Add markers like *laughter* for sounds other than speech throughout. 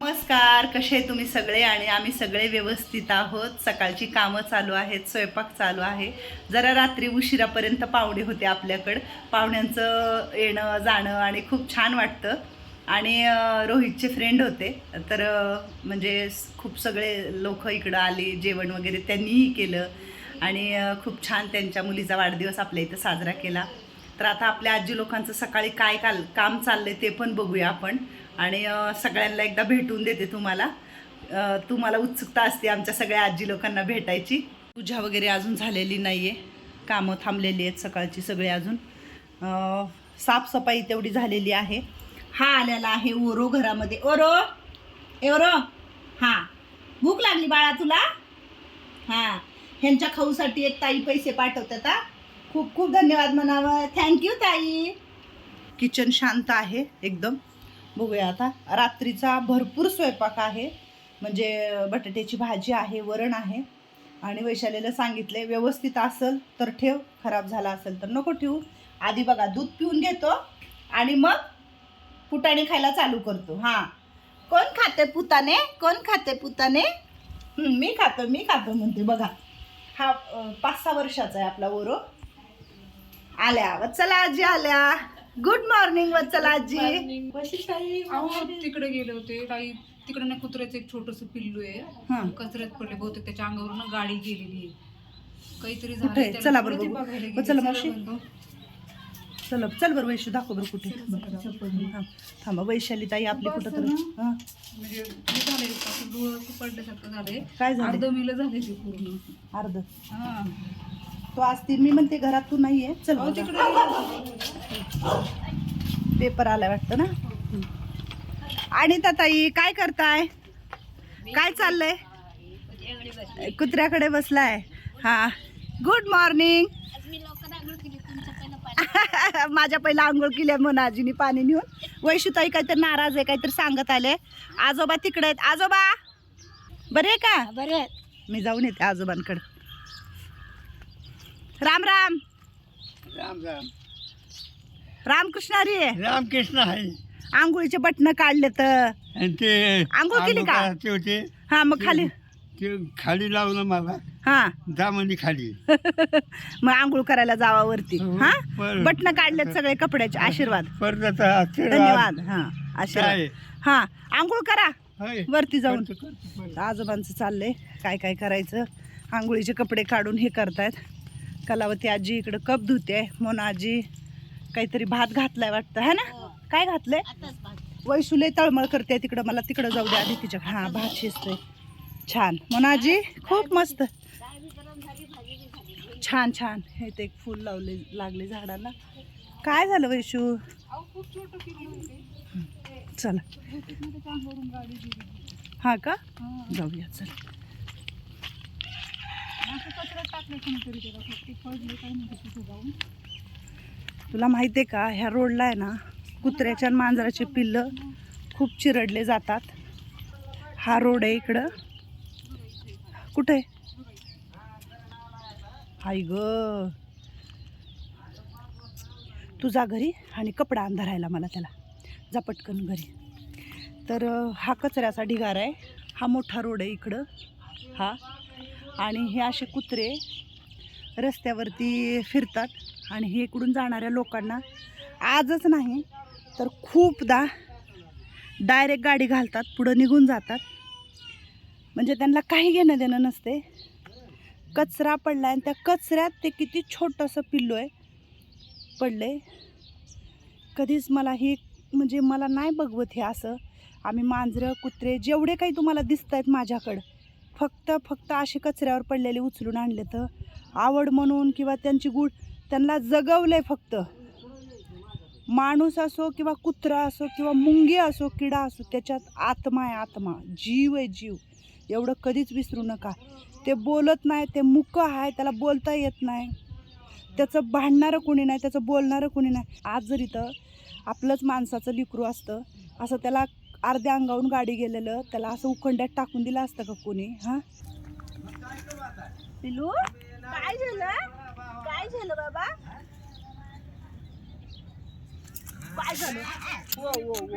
नमस्कार कसे आहे तुम्ही सगळे? आणि आम्ही सगळे व्यवस्थित आहोत. सकाळची कामं चालू आहेत स्वयंपाक चालू आहे. जरा रात्री उशिरापर्यंत पाहुणे होते आपल्याकडं. पाहुण्यांचं येणं जाणं आणि खूप छान वाटतं. आणि रोहितचे फ्रेंड होते. तर म्हणजे खूप सगळे लोक इकडं आले जेवण वगैरे त्यांनीही केलं. आणि खूप छान त्यांच्या मुलीचा वाढदिवस आपल्या इथं साजरा केला. तर आता आपल्या आजी लोकांचं सकाळी काय काल काम चाललंय ते पण बघूया आपण. आणि सगळ्यांना एकदा भेटून देते तुम्हाला. तुम्हाला उत्सुकता असते आमच्या सगळ्या आजी लोकांना भेटायची. पूजा वगैरे अजून झालेली नाही आहे कामं थांबलेली आहेत सकाळची सगळे अजून. साफसफाई तेवढी झालेली आहे. हा आलेला आहे ओरो घरामध्ये. ओरो! ए ओरो! हां. भूक लागली बाळा तुला? हां. ह्यांच्या खाऊसाठी एक ताई पैसे पाठवतात हा. खूप खूप धन्यवाद म्हणावं. थँक्यू ताई. किचन शांत आहे एकदम. बघूया आता. रात्रीचा भरपूर स्वयंपाक आहे. म्हणजे बटाट्याची भाजी आहे वरण आहे. आणि वैशालीला सांगितले व्यवस्थित असेल तर ठेव खराब झाला असेल तर नको ठेवू. आधी बघा दूध पिऊन घेतो आणि मग फुटाणे खायला चालू करतो. हां. कोण खाते पुताने कोण खाते पुताने मी खातो मी खातो म्हणते बघा. हा पाच सहा वर्षाचा आहे आपला ओरो आल्या चला आजी आल्या. गुड मॉर्निंग वत्सला आजी अहो तिकडे गेले होते. काही तिकडे ना कुत्र्याचं एक छोटस पिल्लू आहे. हं. कचऱ्यात पडले. बहुतेक त्याच्या अंगावरून गाडी गेलेली आहे. काहीतरी कुठे? झालंय आहे? त्याला. चला बरं परत ते बघू. बघायला हो, गेले. चला चला मावशी. चल चल बरं वैशू दाखव बरं कुठे. हां. थांबा वैशाली ताई आपली कुठं तर हां. म्हणजे हे झालंय असं डोळं असं पडल्यासारखं झालंय. काय झालं? अर्ध मिलं झाले ते पूर्ण. अर्ध. हा. तो आज ती मी म्हणते घरात तू चल बघा. तिकडे गेले होते. पेपर आलाय वाटतं ना? आणि ताई काय करताय? काय चाललंय? कुत्र्याकडे बसलाय. हा. गुड मॉर्निंग *laughs* माझ्या पहिला आंघोळ केली आहे म्हणून आजीनी पाणी नेऊन. वैशुताई काहीतरी नाराज आहे काहीतरी सांगत आले. आजोबा तिकडे आहेत. आजोबा! बरे आहे का? बरे मी जाऊन येते आजोबांकडे. राम राम. राम राम. रामकृष्ण हरी. रामकृष्ण आहे आंघोळीचे बटन काढले तर. आणि ते आंघोळ केली का? होते. हा मग खाली. ते खाली लावलं मला. हा. म्हणजे खाली. *laughs* मग आंघोळ करायला जावा वरती. हो, हा? बरं. बटन काढलेत सगळे कपड्याचे आशीर्वाद. परत आता आशीर्वाद. धन्यवाद. हा आशीर्वाद? हा आंघोळ करा. होय. वरती जाऊन. करतो, करतो, परत. आजोबांचं चाललंय. काय काय करायचं? आंघोळीचे कपडे काढून हे करतायत. कलावती आजी इकडं कप धुते मोना आजी काहीतरी भात घातलाय वाटतं है ना? काय घातलंय? वैशुले तळमळ करते तिकडं मला तिकडं जाऊ द्या आधी तिच्या हा भात शिजतोय. छान. मोना आजी खूप मस्त. छान छान. हे ते एक फूल लावले लागले झाडाला काय झालं वैशू. चला. हा का? हा. जाऊया चल. असं कचऱ्यात टाकलं कोणीतरी त्याला ते काय जाऊन. तुला माहिती आहे का ह्या रोडला आहे ना कुत्र्याच्या आणि मांजराचे पिल्लं खूप चिरडले जातात. हा रोड आहे इकडं. कुठे आई ग. तुझा घरी आणि कपडा अंधारायला मला त्याला. जा पटकन घरी. तर हा कचऱ्याचा ढिगारा आहे. हा मोठा रोड आहे इकडं. हा. आणि हे असे कुत्रे रस्त्यावरती फिरतात आणि हे इकडून जाणाऱ्या लोकांना आजच नाही तर खूपदा डायरेक्ट गाडी घालतात पुढं निघून जातात. म्हणजे त्यांना काही घेणं देणं नसते. कचरा पडला आणि त्या कचऱ्यात ते किती छोटंसं पिल्लो आहे. पडले. कधीच मला ही म्हणजे मला नाही बघवत हे असं. आम्ही मांजरं कुत्रे जेवढे काही तुम्हाला दिसत आहेत माझ्याकडं फक्त फक्त असे कचऱ्यावर पडलेले उचलून आणले तर आवड म्हणून किंवा त्यांची गुड त्यांना जगवलंय फक्त. माणूस असो किंवा कुत्रा असो किंवा मुंगी असो किडा असो त्याच्यात आत्मा आहे आत्मा. जीव आहे जीव. एवढं कधीच विसरू नका. ते बोलत नाही ते मुक आहे त्याला बोलता येत नाही. त्याचं भांडणारं कोणी नाही त्याचं बोलणारं कोणी नाही. आज जर इथं आपलंच माणसाचं लिकरू असतं. असं त्याला अर्ध्या अंगावून गाडी गेलेलं. त्याला असं उखंड्यात टाकून दिलं असतं का कोणी? हां? पिलू काय झालं? काय झालं बाबा? काय झालं? वो वो वो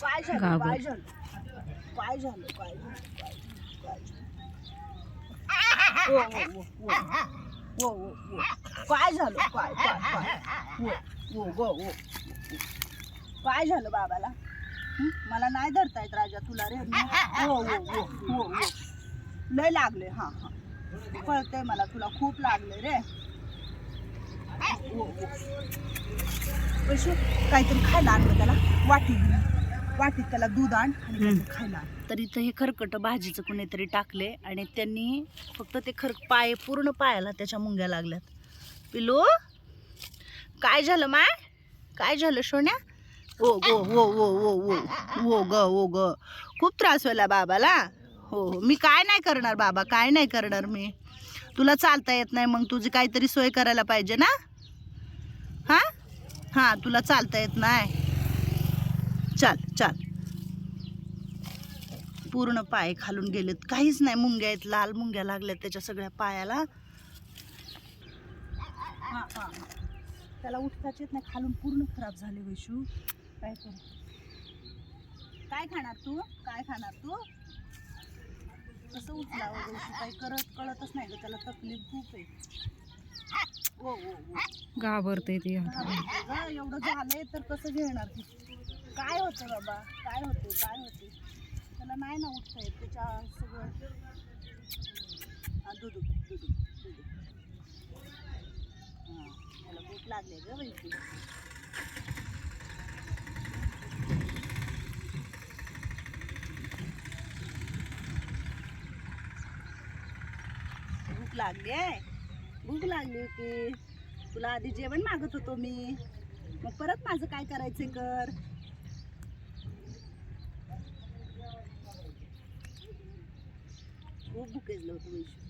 काय झालं? काय झालं? काय झालं? काय झालं? ओ, ओ, ओ. ओ, ओ, ओ. काय झालं? काय काय काय? गो, ओ, ओ. काय झालं बाबाला? हं? मला नाही धरता येत राजा तुला रे. ओ ओ ओ ओ ओ लय लागले हा हा. कळतंय मला तुला खूप लागले रे. ओ, ओ. वैशू, काहीतरी खायला आणलं त्याला. वाटी वाटीत त्याला दूध आण आणि काहीतरी खायला आण. तर इथं हे खरकट भाजीचं कुणीतरी टाकले आणि त्यांनी फक्त ते खर पाय पूर्ण पायाला त्याच्या मुंग्या लागल्यात. पिलू काय झालं माय काय झालं सोन्या? ओ गो हो हो हो हो. ओ ग ओ ग. खूप त्रास व्हायला बाबाला. हो हो. मी काय नाही करणार बाबा काय नाही करणार मी. तुला चालता येत नाही मग तुझी काहीतरी सोय करायला पाहिजे ना? हां? हां तुला चालता येत नाही. चाल चाल. पूर्ण पाय खालून गेलेत. काहीच नाही मुंग्या आहेत लाल मुंग्या लागल्यात त्याच्या सगळ्या पायाला. त्याला उठताच येत नाही खालून पूर्ण खराब झाले वैशू. काय करू? काय खाणार तू? काय खाणार तू? कसं उठला हो वैशू काही करत कळतच नाही ग त्याला तकलीफ खूप आहे. ओ ओ ओ घाबरते ते एवढं झालंय तर कसं घेणार ती? काय होतं बाबा? काय होते काय होते त्याला नाही ना उठता येत त्याच्या सगळं दुधू दुधू दुधू हा, त्याला भूक लागली ग वैशी लागली आहे. भूक लागली होती. तुला आधी जेवण मागत होतो मी. मग परत माझं काय करायचं कर? खूप भूकेजलं होतं वैशू.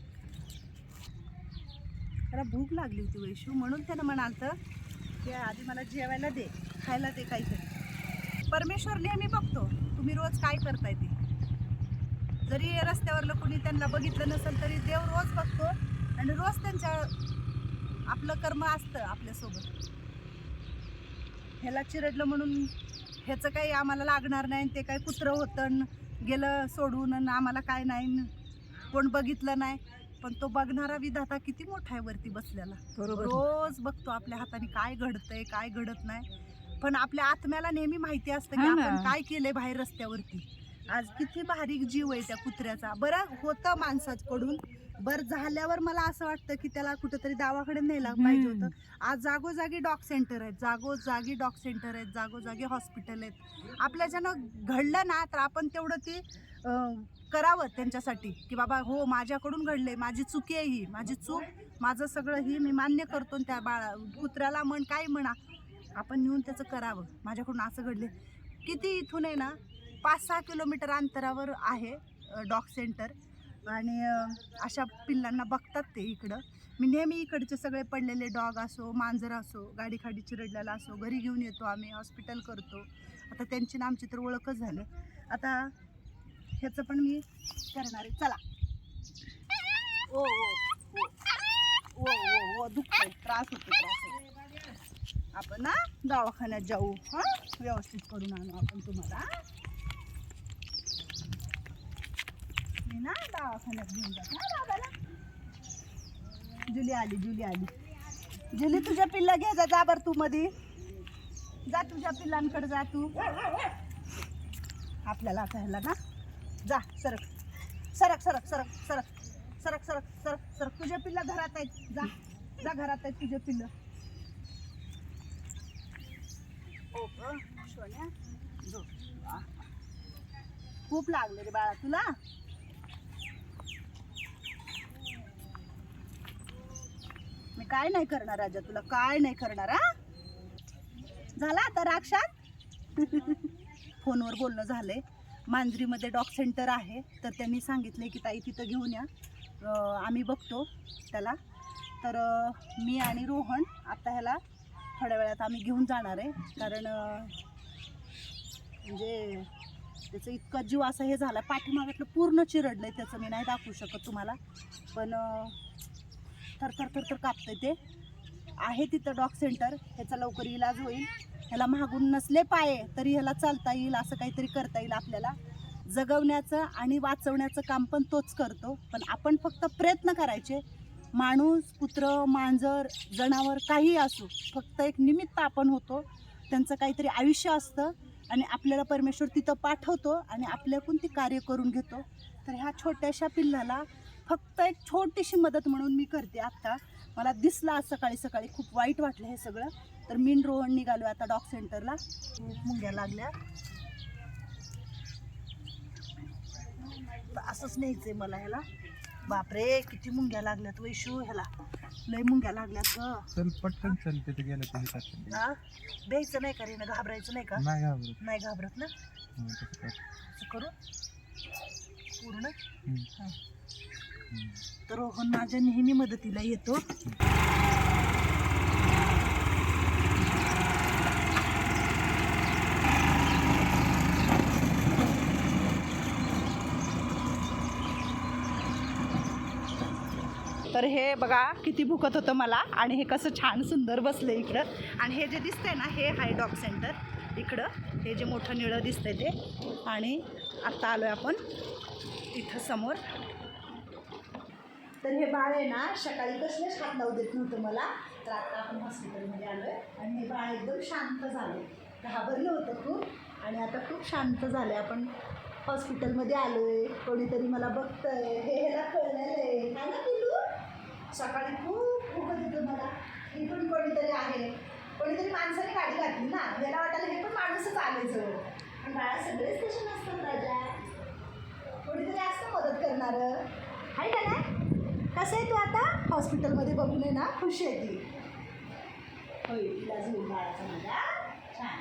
त्याला भूक लागली होती वैशू. म्हणून त्यानं म्हणालतं की आधी मला जेवायला दे खायला दे काहीतरी. परमेश्वर नेहमी बघतो. तुम्ही रोज काय करताय ते. जरी रस्त्यावरलं कुणी त्यांना बघितलं नसेल तरी देव रोज बघतो आणि रोज त्यांच्या आपलं कर्म असतं आपल्यासोबत. ह्याला चिरडलं म्हणून ह्याचं काही आम्हाला लागणार नाही ते काही कुत्रं होतं गेलं सोडून आणि आम्हाला काय नाही कोण बघितलं नाही. पण तो बघणारा विधाता किती मोठा आहे वरती बसलेला. बरोबर. रोज बघतो आपल्या हाताने काय घडतंय काय घडत नाही. पण आपल्या आत्म्याला नेहमी माहिती असतं की. आपण काय केलंय बाहेर रस्त्यावरती. आज किती बारीक जीव आहे त्या कुत्र्याचा. बरं होतं माणसाकडून. बरं झाल्यावर मला असं वाटतं की त्याला कुठेतरी दवाखान्यात न्यायला पाहिजे. होतं. आज जागोजागी डॉग सेंटर आहेत जागोजागी डॉग सेंटर आहेत जागोजागी हॉस्पिटल आहेत. आपल्याच्यानं घडलं ना तर आपण तेवढं ते करावं त्यांच्यासाठी. की बाबा हो माझ्याकडून घडले माझी चुकी आहे ही माझी चूक माझं सगळं ही मी मान्य करतो त्या बाळा कुत्र्याला म्हण काय म्हणा आपण नेऊन त्याचं करावं. माझ्याकडून असं घडले किती इथून आहे ना पाच सहा किलोमीटर अंतरावर आहे डॉग सेंटर. आणि अशा पिल्लांना बघतात ते इकडं. मी नेहमी इकडचे सगळे पडलेले डॉग असो मांजर असो गाडी खाडी चिरडलेला असो घरी घेऊन येतो आम्ही हॉस्पिटल करतो. आता त्यांची ना आमची तर ओळखच झाली. आता ह्याचं पण मी करणार आहे. चला. ओ ओ ओ ओ ओ त्रास होतो त्रास होतो आपण ना दवाखान्यात जाऊ. हां? व्यवस्थित करून आणू आपण तुम्हाला हं? मी ना दवाखान्यात घेऊन बाबाला. जुली आली जुली आली. जुली तुझ्या पिल्ला घे जा जा तू मधी. जा तुझ्या पिल्लांकडे जा तू. आपल्याला आता ह्याला ना. जा सरक. सरक सरक सरक सरक. सरक सरक सरक सरक. तुझ्या पिल्ला घरात आहेत. जा जा घरात आहेत तुझे पिल्ल. खूप लागले रे बाळा तुला. काय नाही करणार राजा तुला काय नाही करणार हा? झाला आता राक्षात? *laughs* फोनवर बोलणं झालंय. मांजरीमध्ये डॉग सेंटर आहे तर त्यांनी सांगितले की ताई तिथं घेऊन या. आम्ही बघतो त्याला. तर मी आणि रोहन आता ह्याला थोड्या वेळात आम्ही घेऊन जाणार आहे. कारण म्हणजे त्याचं इतका जीव असं हे झाला पाठीमागातलं पूर्ण चिरडलं आहे त्याचं. मी नाही दाखवू शकत तुम्हाला. पण थर थरथरकर थरथर आहे ते. आहे तिथं डॉग सेंटर. ह्याचा लवकर इलाज होईल. ह्याला मागून नसले पाये तरी ह्याला चालता येईल असं काहीतरी करता येईल आपल्याला. जगवण्याचं आणि वाचवण्याचं काम पण तोच करतो. पण आपण फक्त प्रयत्न करायचे. माणूस कुत्र मांजर जनावर काही असो फक्त एक निमित्त आपण होतो. त्यांचं काहीतरी आयुष्य असतं आणि आपल्याला परमेश्वर तिथं पाठवतो आणि आपल्याकडून ती कार्य करून घेतो. तर ह्या छोट्याशा पिल्लाला फक्त एक छोटीशी मदत म्हणून मी करते आत्ता. मला दिसलं आज सकाळी सकाळी खूप वाईट वाटलं हे सगळं. तर मीन रोहन निघालो आता डॉग सेंटरला. मुंग्या लागल्या. असंच न्यायचंय मला ह्याला. बापरे किती मुंग्या लागल्यात वैशू ह्याला. लय मुंग्या लागल्यात ग. चल पटकन चल तिथे गेलं हा? द्यायचं नाही का रे? घाबरायचं नाही का? नाही घाबरत. नाही घाबरत ना? हं, तसं कर. असं करू? पूर्ण? हं. हा. तर हो, रोहन माझ्या नेहमी मदतीला येतो. तर हे बघा किती भुकत होतं मला. आणि हे कसं छान सुंदर बसलं इकडं. आणि हे जे दिसतंय ना हे हाय डॉग सेंटर. इकडं हे जे मोठं निळं दिसतंय ते. आणि आत्ता आलो आहे आपण इथं समोर. तर हे बाळ आहे ना सकाळी कसलेच हात लावू देत नव्हतं मला. तर आता आपण हॉस्पिटलमध्ये आलो आहे आणि हे बाळ एकदम शांत झालं घाबरलं होतं खूप आणि आता खूप शांत झालं आहे आपण हॉस्पिटलमध्ये आलो आहे कोणीतरी मला बघतं आहे हे ह्याला कळलेलं आहे. काय ना पिलू सकाळी खूप भूकत देतो मला. इकडून कोणीतरी आहे. कोणीतरी माणसाने गाडी घातली ना. याला वाटायला हे पण माणूसच आले जवळ. पण बाळा सगळेच तसे नसतात राजा. कोणीतरी असतं मदत करणारं. आहे का नाही? कसं आहे तू आता? हॉस्पिटलमध्ये बघून आहे ना खुश आहे ती. होय तिला झोप बाळाचा माझ्या छान.